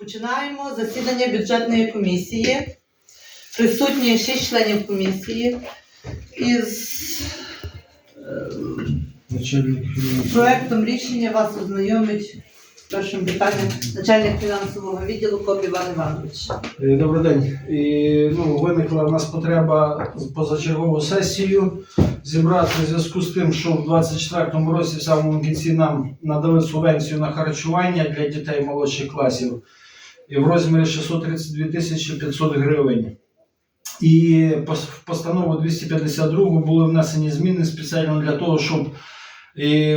Починаємо засідання бюджетної комісії. Присутні шість членів комісії. Із Начальник проектом рішення вас ознайомить першим питанням начальник фінансового відділу Коп Іван Іванович. Е, Добрий день. І, ну, виникла в нас потреба позачергову сесію зібрати в зв'язку з тим, що в 24-му році в самому кінці нам надали субвенцію на харчування для дітей молодших класів в розмірі 632 тисячі 500 гривень. І в постанову 252 були внесені зміни спеціально для того, щоб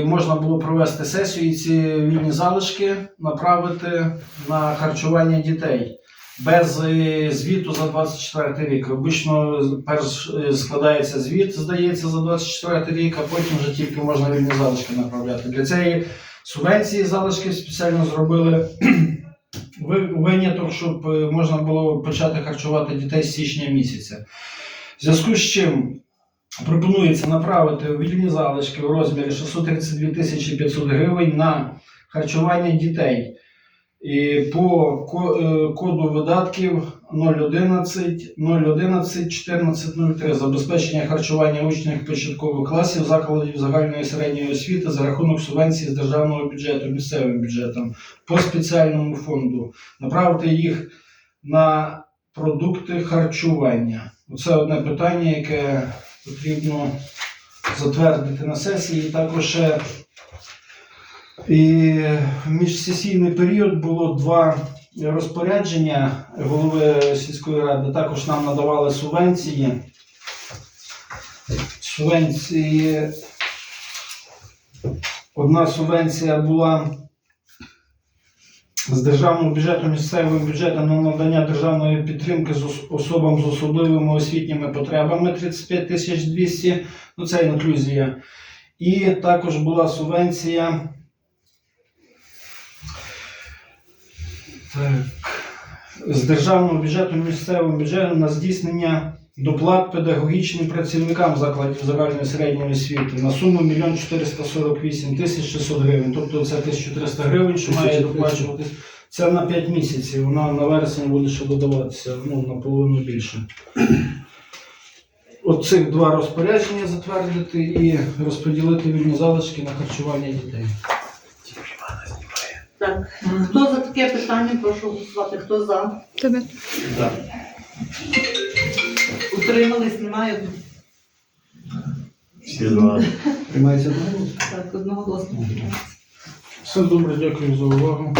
можна було провести сесію і ці вільні залишки направити на харчування дітей без е, звіту за 24 рік. Обично перш е, складається звіт, здається, за 24 рік, а потім вже тільки можна вільні залишки направляти. Для цієї субвенції залишки спеціально зробили виняток, щоб е, можна було почати харчувати дітей з січня місяця. В зв'язку з чим пропонується направити у вільні залишки у розмірі 632 тисячі 500 гривень на харчування дітей. І по е, коду видатків 011 011 1403 забезпечення харчування учнів початкових класів закладів загальної середньої освіти за рахунок субвенції з державного бюджету місцевим бюджетом по спеціальному фонду, направити їх на продукти харчування. Це одне питання, яке потрібно затвердити на сесії. Також і в міжсесійний період було два розпорядження голови сільської ради. Також нам надавали субвенції. Субвенції. Одна субвенція була з державного бюджету місцевим бюджетом на надання державної підтримки з особам з особливими освітніми потребами 35 тисяч 200, ну це інклюзія. І також була субвенція. Так. З державного бюджету місцевим бюджетом на здійснення доплат педагогічним працівникам закладів загальної середньої освіти на суму 1 448 тисяч 600 гривень. Тобто це 1300 гривень, що має доплачуватись. Це на 5 місяців. Вона на вересень буде ще додаватися ну, наполовину більше. От цих два розпорядження затвердити і розподілити вільні залишки на харчування дітей. Так. Хто за таке питання? Прошу голосувати. Хто за? Тебе. Утримались? Немає? Всі за. Приймається одного? Так, одноголосно. Все добре, дякую за увагу.